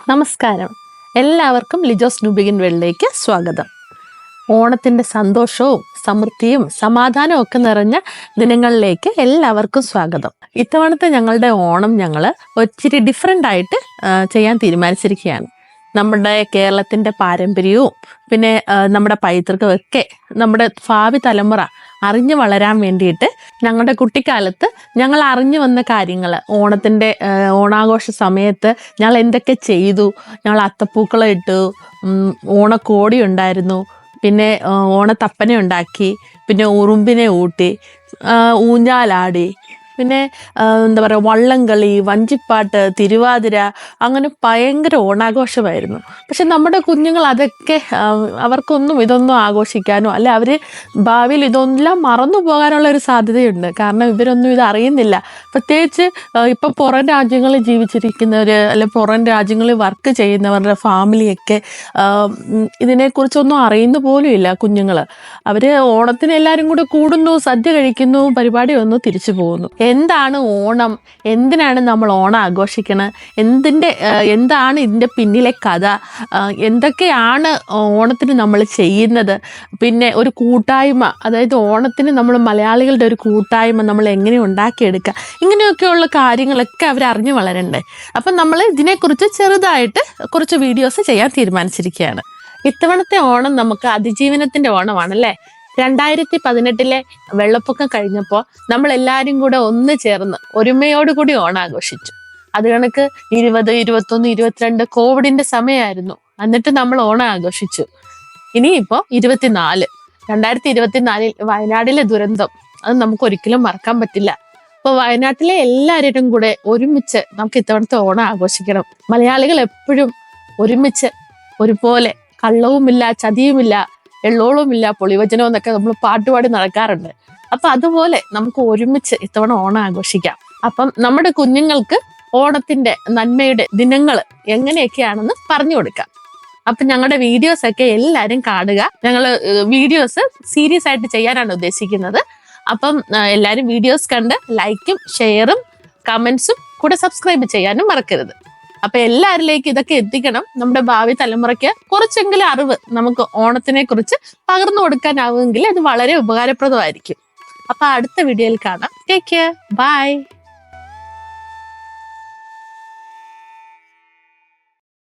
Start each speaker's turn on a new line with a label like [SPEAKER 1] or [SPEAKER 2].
[SPEAKER 1] നമസ്കാരം. എല്ലാവർക്കും ലിജോസ് ന്യൂബിഗിൻ വേൾഡിലേക്ക് സ്വാഗതം. ഓണത്തിന്റെ സന്തോഷവും സമൃദ്ധിയും സമാധാനവും ഒക്കെ നിറഞ്ഞ ദിനങ്ങളിലേക്ക് എല്ലാവർക്കും സ്വാഗതം. ഇത്തവണത്തെ ഞങ്ങളുടെ ഓണം ഞങ്ങൾ ഒത്തിരി ഡിഫറെന്റ് ആയിട്ട് ചെയ്യാൻ തീരുമാനിച്ചിരിക്കുകയാണ്. നമ്മുടെ കേരളത്തിന്റെ പാരമ്പര്യവും പിന്നെ നമ്മുടെ പൈതൃകവും ഒക്കെ നമ്മുടെ ഭാവി തലമുറ അറിഞ്ഞു വളരാൻ വേണ്ടിയിട്ട് ഞങ്ങളുടെ കുട്ടിക്കാലത്ത് ഞങ്ങൾ അറിഞ്ഞു വന്ന കാര്യങ്ങൾ ഓണത്തിന്റെ ഓണാഘോഷ സമയത്ത് ഞങ്ങൾ എന്തൊക്കെ ചെയ്തു ഞങ്ങൾ അത്തപ്പൂക്കളം ഇട്ടു ഓണക്കോടി ഉണ്ടായിരുന്നു പിന്നെ ഓണത്തപ്പന ഉണ്ടാക്കി പിന്നെ ഉറുമ്പിനെ ഊട്ടി ഊഞ്ഞാലാടി പിന്നെ എന്താ പറയുക വള്ളംകളി വഞ്ചിപ്പാട്ട് തിരുവാതിര അങ്ങനെ ഭയങ്കര ഓണാഘോഷമായിരുന്നു. പക്ഷെ നമ്മുടെ കുഞ്ഞുങ്ങൾ അതൊക്കെ അവർക്കൊന്നും ഇതൊന്നും ആഘോഷിക്കാനോ അല്ലെ അവർ ഭാവിയിൽ ഇതൊന്നെല്ലാം മറന്നു പോകാനുള്ള ഒരു സാധ്യതയുണ്ട്. കാരണം ഇവരൊന്നും ഇത് അറിയുന്നില്ല. പ്രത്യേകിച്ച് ഇപ്പം പുറം രാജ്യങ്ങളിൽ ജീവിച്ചിരിക്കുന്നവർ അല്ലെ പുറം രാജ്യങ്ങളിൽ വർക്ക് ചെയ്യുന്നവരുടെ ഫാമിലിയൊക്കെ ഇതിനെക്കുറിച്ചൊന്നും അറിയുന്ന പോലും ഇല്ല കുഞ്ഞുങ്ങൾ അവർ ഓണത്തിന് എല്ലാവരും കൂടെ കൂടുന്നു സദ്യ കഴിക്കുന്നു പരിപാടി വന്നു തിരിച്ചു പോകുന്നു. എന്താണ് ഓണം? എന്തിനാണ് നമ്മൾ ഓണം ആഘോഷിക്കുന്നത് എന്തിന്റെ എന്താണ് ഇതിന്റെ പിന്നിലെ കഥ? എന്തൊക്കെയാണ് ഓണത്തിന് നമ്മൾ ചെയ്യുന്നത്? പിന്നെ ഒരു കൂട്ടായ്മ അതായത് ഓണത്തിന് നമ്മൾ മലയാളികളുടെ ഒരു കൂട്ടായ്മ നമ്മൾ എങ്ങനെ ഉണ്ടാക്കിയെടുക്കുക? ഇങ്ങനെയൊക്കെയുള്ള കാര്യങ്ങളൊക്കെ അവർ അറിഞ്ഞു വളരണ്ടേ. അപ്പം നമ്മൾ ഇതിനെക്കുറിച്ച് ചെറുതായിട്ട് കുറച്ച് വീഡിയോസ് ചെയ്യാൻ തീരുമാനിച്ചിരിക്കുകയാണ്. ഇത്തവണത്തെ ഓണം നമുക്ക് അതിജീവനത്തിന്റെ ഓണമാണല്ലേ? രണ്ടായിരത്തി പതിനെട്ടിലെ വെള്ളപ്പൊക്കം കഴിഞ്ഞപ്പോൾ നമ്മൾ എല്ലാവരും കൂടെ ഒന്ന് ചേർന്ന് ഒരുമയോടുകൂടി ഓണം ആഘോഷിച്ചു അത് കണക്ക് ഇരുപത് ഇരുപത്തൊന്ന് ഇരുപത്തിരണ്ട് കോവിഡിന്റെ സമയമായിരുന്നു എന്നിട്ട് നമ്മൾ ഓണം ആഘോഷിച്ചു ഇനിയിപ്പോ ഇരുപത്തിനാല്. രണ്ടായിരത്തി ഇരുപത്തിനാലിൽ വയനാടിലെ ദുരന്തം. അത് നമുക്ക് ഒരിക്കലും മറക്കാൻ പറ്റില്ല. അപ്പൊ വയനാട്ടിലെ എല്ലാവരും കൂടെ ഒരുമിച്ച് നമുക്ക് ഇത്തവണത്തെ ഓണം ആഘോഷിക്കണം മലയാളികൾ എപ്പോഴും ഒരുമിച്ച് ഒരുപോലെ കള്ളവുമില്ല ചതിയുമില്ല എള്ളോളുമില്ല പൊളിവചനവും എന്നൊക്കെ നമ്മൾ പാട്ടുപാടി നടക്കാറുണ്ട്. അപ്പൊ അതുപോലെ നമുക്ക് ഒരുമിച്ച് ഇത്തവണ ഓണം ആഘോഷിക്കാം. അപ്പം നമ്മുടെ കുഞ്ഞുങ്ങൾക്ക് ഓണത്തിന്റെ നന്മയുടെ ദിനങ്ങൾ എങ്ങനെയൊക്കെയാണെന്ന് പറഞ്ഞു കൊടുക്കാം. അപ്പൊ ഞങ്ങളുടെ വീഡിയോസ് ഒക്കെ എല്ലാവരും കാണുക. ഞങ്ങൾ വീഡിയോസ് സീരിയസ് ആയിട്ട് ചെയ്യാനാണ് ഉദ്ദേശിക്കുന്നത്. അപ്പം എല്ലാവരും വീഡിയോസ് കണ്ട് ലൈക്കും ഷെയറും കമന്റ്സും കൂടെ സബ്സ്ക്രൈബ് ചെയ്യാനും മറക്കരുത്. അപ്പൊ എല്ലാവരിലേക്കും ഇതൊക്കെ എത്തിക്കണം. നമ്മുടെ ഭാവി തലമുറയ്ക്ക് കുറച്ചെങ്കിലും അറിവ് നമുക്ക് ഓണത്തിനെ കുറിച്ച് പകർന്നു കൊടുക്കാനാവുമെങ്കിൽ അത് വളരെ ഉപകാരപ്രദമായിരിക്കും. അപ്പൊ അടുത്ത വീഡിയോയിൽ കാണാം. Take care bye